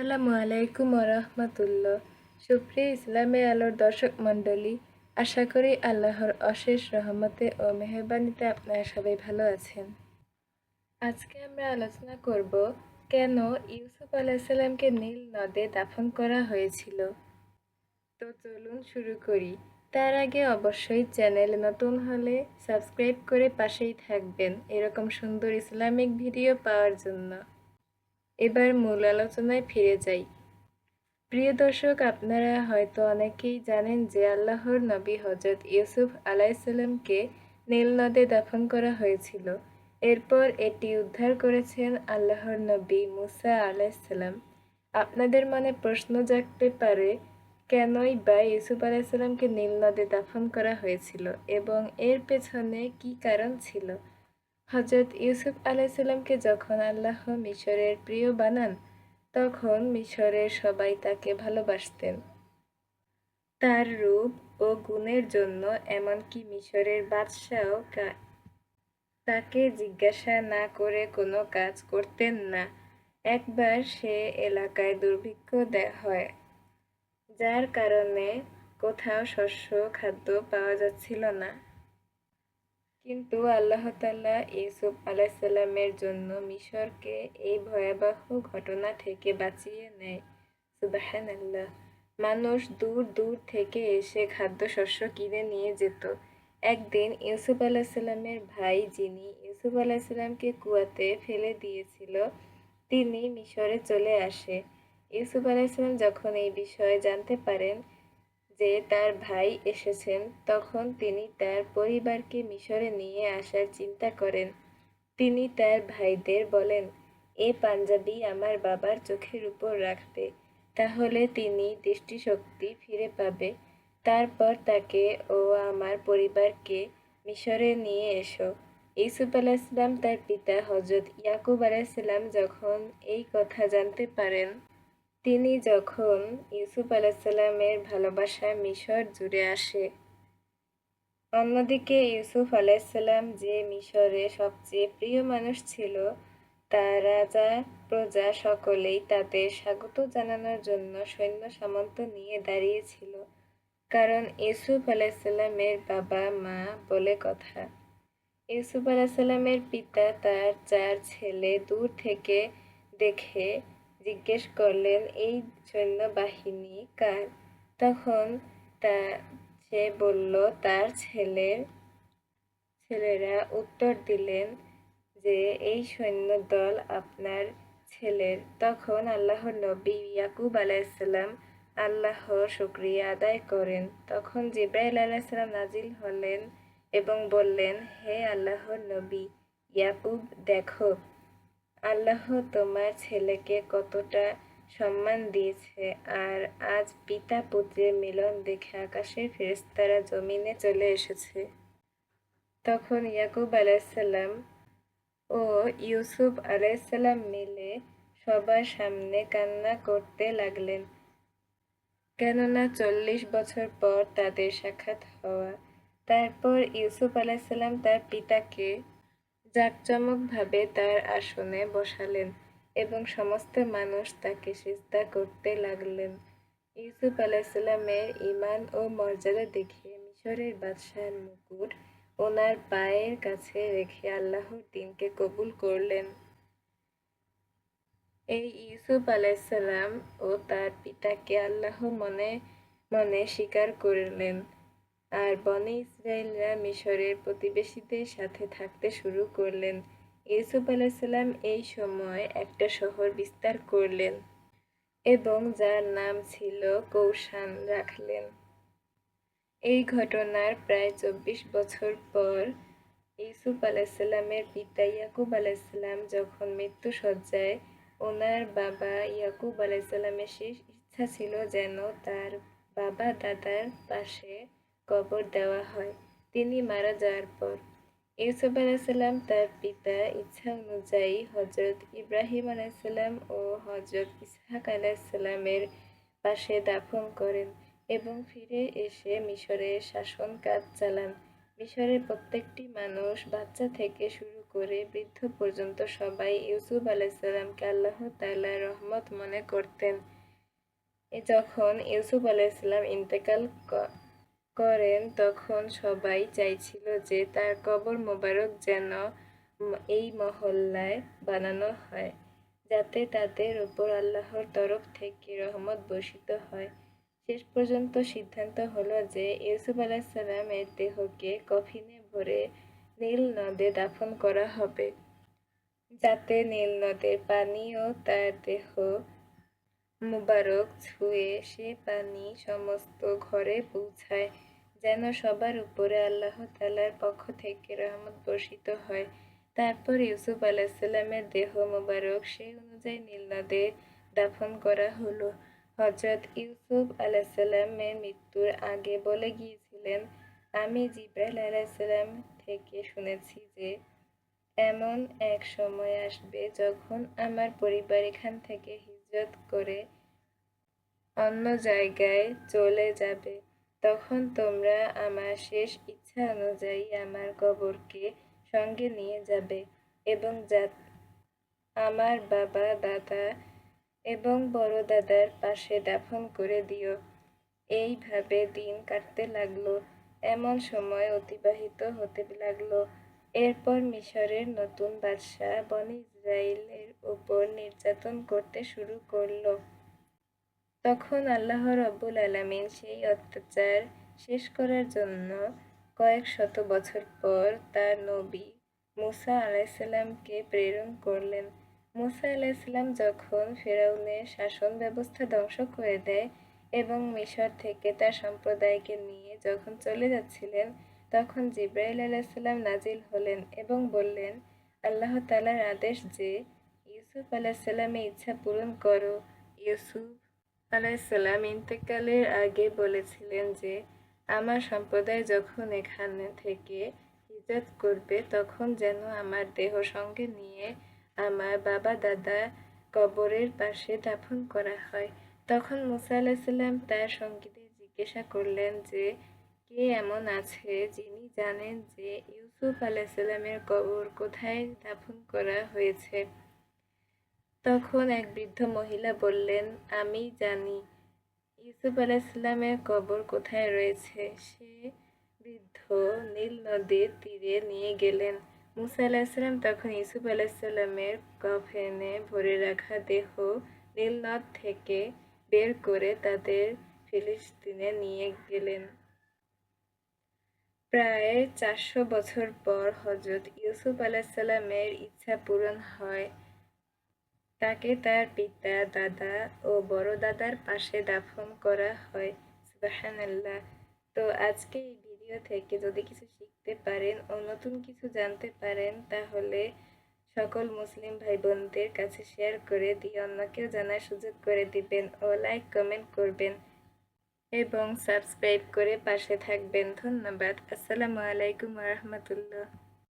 আসসালামু আলাইকুম রহমতুল্লাহ সুপ্রিয় ইসলামে আলোর দর্শক মণ্ডলী, আশা করি আল্লাহর অশেষ রহমতে ও মেহরবানিতে আপনারা সবাই ভালো আছেন। আজকে আমরা আলোচনা করব, কেন ইউসুফ আলাইসাল্লামকে নীল নদে দাফন করা হয়েছিল? তো চলুন শুরু করি। তার আগে অবশ্যই চ্যানেল নতুন হলে সাবস্ক্রাইব করে পাশেই থাকবেন, এরকম সুন্দর ইসলামিক ভিডিও পাওয়ার জন্য। এবার মূল আলোচনায় ফিরে যাই। প্রিয় দর্শক, আপনারা হয়তো অনেকেই জানেন যে আল্লাহর নবী হজরত ইউসুফ আলাইসাল্লামকে নীল নদে দাফন করা হয়েছিল। এরপর এটি উদ্ধার করেছেন আল্লাহর নবী মুসা আলাইসাল্লাম আপনাদের মনে প্রশ্ন জাগতে পারে, কেনই বা ইউসুফ আলাইসাল্লামকে নীল নদে দাফন করা হয়েছিল এবং এর পেছনে কি কারণ ছিল? হজরত ইউসুফ আলাইসাল্লামকে যখন আল্লাহ মিশরের প্রিয় বানান, তখন মিশরের সবাই তাকে ভালোবাসতেন। তার রূপ ও গুণের জন্য এমনকি মিশরের বাদশাও তাকে জিজ্ঞাসা না করে কোনো কাজ করতেন না। একবার সে এলাকায় দুর্ভিক্ষ হয়, যার কারণে কোথাও শস্য, খাদ্য পাওয়া যাচ্ছিল না। কিন্তু আল্লাহ তাল্লাহ ইউসুফ আলাইসাল্লামের জন্য মিশরকে এই ভয়াবহ ঘটনা থেকে বাঁচিয়ে নেয়। সুবাহান আল্লাহ মানুষ দূর দূর থেকে এসে খাদ্যশস্য কিনে নিয়ে যেত। একদিন ইউসুফ আলাহিসাল্লামের ভাই যিনি ইউসুফ আলাহিসাল্লামকে কুয়াতে ফেলে দিয়েছিল, তিনি মিশরে চলে আসে। ইউসুফ আলাহিসাল্লাম যখন এই বিষয়ে জানতে পারেন যে তার ভাই এসেছেন, তখন তিনি তার পরিবারকে মিশরে নিয়ে আসার চিন্তা করেন। তিনি তার ভাইদের বলেন, এ পাঞ্জাবি আমার বাবার চোখের উপর রাখবে, তাহলে তিনি দৃষ্টিশক্তি ফিরে পাবে। তারপর তাকে ও আমার পরিবারকে মিশরে নিয়ে এসো। ইউসুফ আলাইসলাম তার পিতা হজরত ইয়াকুব আলাইসাল্লাম যখন এই কথা জানতে পারেন তিনি যখন ইউসুফ আলাইসাল্লামের ভালোবাসা মিশর জুড়ে আসে, অন্যদিকে ইউসুফ আলাইসাল্লাম যে মিশরে সবচেয়ে প্রিয় মানুষ ছিল তা রাজা, প্রজা সকলেই তাদের স্বাগত জানানোর জন্য সৈন্য সামন্ত নিয়ে দাঁড়িয়েছিল কারণ ইউসুফ আলাইসাল্লামের বাবা, মা বলে কথা। ইউসুফ আলাইসাল্লামের পিতা তার চার ছেলে দূর থেকে দেখে জিজ্ঞেস করলেন, এই সৈন্যবাহিনী কার? তখন তা সে বলল, তার ছেলের ছেলেরা উত্তর দিলেন যে, এই সৈন্য দল আপনার ছেলের। তখন আল্লাহর নবী ইয়াকুব আলাইসাল্লাম আল্লাহর শুক্রিয়া আদায় করেন। তখন জিব্রাইল আলাইসাল্লাম নাজিল হলেন এবং বললেন, হে আল্লাহর নবী, ইয়াকুব, দেখো আল্লাহ তোমার ছেলেকে কতটা সম্মান দিয়েছে, আর আজ পিতা পুত্রের মিলন দেখে আকাশের ফেরেস্তারা জমিনে চলে এসেছে। তখন ইয়াকুব আলাইসাল্লাম ও ইউসুফ আলাইসাল্লাম মিলে সবার সামনে কান্না করতে লাগলেন। কেননা চল্লিশ বছর পর তাদের সাক্ষাৎ হওয়া, তারপর ইউসুফ আলাইসাল্লাম তার পিতাকে জাঁকজমকভাবে তার আসনে বসালেন এবং সমস্ত মানুষ তাকে সিজদা করতে লাগলেন। ইউসুফ আলাইসাল্লামের ইমান ও মর্যাদা দেখে মিশরের বাদশাহের মুকুট ওনার পায়ের কাছে রেখে আল্লাহর দিনকে কবুল করলেন। এই ইউসুফ আলাইসাল্লাম ও তার পিতাকে আল্লাহ মনে মনে স্বীকার করলেন। আর বনে ইসরায়েলরা মিশরের প্রতিবেশীদের সাথে থাকতে শুরু করলেন। ইউসুফ আলাইসাল্লাম এই সময় একটা শহর বিস্তার করলেন এবং যার নাম ছিল কৌশান রাখলেন। এই ঘটনার প্রায় চব্বিশ বছর পর ইউসুফ আলাইসাল্লামের পিতা ইয়াকুব আলাইসাল্লাম যখন মৃত্যু সজ্জায় ওনার বাবা ইয়াকুব আলাইসাল্লামের শেষ ইচ্ছা ছিল যেন তার বাবা দাদার পাশে কবর দেওয়া হয়। তিনি মারা যাওয়ার পর ইউসুফ আলাইসাল্লাম তার পিতা ইচ্ছা অনুযায়ী হজরত ইব্রাহিম আলাইসাল্লাম ও হজরত ইসহাক আলাইসাল্লামের পাশে দাফন করেন এবং ফিরে এসে মিশরের শাসন কাজ চালান। মিশরের প্রত্যেকটি মানুষ বাচ্চা থেকে শুরু করে বৃদ্ধ পর্যন্ত সবাই ইউসুফ আলাইসাল্লামকে আল্লাহ তাআলার রহমত মনে করতেন। যখন ইউসুফ আলাইসাল্লাম ইন্তেকাল করেন, তখন সবাই চাইছিল যে তার কবর মোবারক যেন এই মহল্লায় বানানো হয়, যাতে তাদের ওপর আল্লাহর তরফ থেকে রহমত বর্ষিত হয়। শেষ পর্যন্ত সিদ্ধান্ত হলো যে ইউসুফ আলাহিসাল্লামের দেহকে কফিনে ভরে নীল নদে দাফন করা হবে, যাতে নীল নদের পানি ও তার দেহ মুবারক ছুঁয়ে সে পানি সমস্ত ঘরে পৌঁছায়। যেন সবার উপরে আল্লাহ তালার পক্ষ থেকে রহমত বর্ষিত হয়। তারপর ইউসুফ আলাহিসাল্লামের দেহ মুবারক সেই অনুযায়ী নীল নদে দাফন করা হলো। হজরত ইউসুফ আলাহিসাল্লামের মৃত্যুর আগে বলে গিয়েছিলেন, আমি জিব্রাইল আলাহিসাল্লাম থেকে শুনেছি যে, এমন এক সময় আসবে যখন আমার পরিবার এখান থেকে হিজরত করে অন্য জায়গায় চলে যাবে। তখন তোমরা আমার শেষ ইচ্ছা অনুযায়ী আমার কবরকে সঙ্গে নিয়ে যাবে এবং যা আমার বাবা, দাদা এবং বড় দাদার পাশে দাফন করে দিও। এইভাবে দিন কাটতে লাগল, এমন সময় অতিবাহিত হতে লাগল। এরপর মিশরের নতুন বাদশাহ বনি ইসরায়েলের উপর নির্যাতন করতে শুরু করল। তখন আল্লাহ রব্বুল আলামিন সেই অত্যাচার শেষ করার জন্য কয়েক শত বছর পর তার নবী মুসা আলাইসাল্লামকে প্রেরণ করলেন। মুসা আলাইসাল্লাম যখন ফেরাউনের শাসন ব্যবস্থা ধ্বংস করে দেয় এবং মিশর থেকে তার সম্প্রদায়কে নিয়ে যখন চলে যাচ্ছিলেন, তখন জিব্রাইল আলাইসাল্লাম নাজিল হলেন এবং বললেন, আল্লাহ তালার আদেশ যে, ইউসুফ আলাইসাল্লামের ইচ্ছা পূরণ করো। ইউসুফ আলাইসাল্লাম ইন্তেকালের আগে বলেছিলেন যে, আমার সম্প্রদায় যখন এখানে থেকে হিজরত করবে, তখন যেন আমার দেহ সঙ্গে নিয়ে আমার বাবা দাদা কবরের পাশে দাফন করা হয়। তখন মুসা আলাহিসাল্লাম তার সঙ্গীদের জিজ্ঞাসা করলেন যে, কে এমন আছে যিনি জানেন যে ইউসুফ আলাইসাল্লামের কবর কোথায় দাফন করা হয়েছে? তখন এক বৃদ্ধ মহিলা বললেন, আমি জানি, ইউসুফ আলাইসাল্লামের কবর কোথায় রয়েছে? সে বৃদ্ধ নীল নদীর তীরে নিয়ে গেলেন। মুসা আলাহিসাল্লাম তখন ইউসুফ আলাহিসাল্লামের কফেনে ভরে রাখা দেহ নীল নদ থেকে বের করে তাদের ফিলিস্তিনে নিয়ে গেলেন। প্রায় চারশো বছর পর হজরত ইউসুফ আলাহিসাল্লামের ইচ্ছা পূরণ হয়। তাকে তার পিতা, দাদা ও বড় দাদার পাশে দাফন করা হয়। সুবাহানাল্লাহ। তো আজকে এই ভিডিও থেকে যদি কিছু শিখতে পারেন ও নতুন কিছু জানতে পারেন, তাহলে সকল মুসলিম ভাই বোনদের কাছে শেয়ার করে দিয়ে অন্যকেও জানার সুযোগ করে দিবেন ও লাইক, কমেন্ট করবেন এবং সাবস্ক্রাইব করে পাশে থাকবেন। ধন্যবাদ। আসসালামু আলাইকুম রহমতুল্লাহ।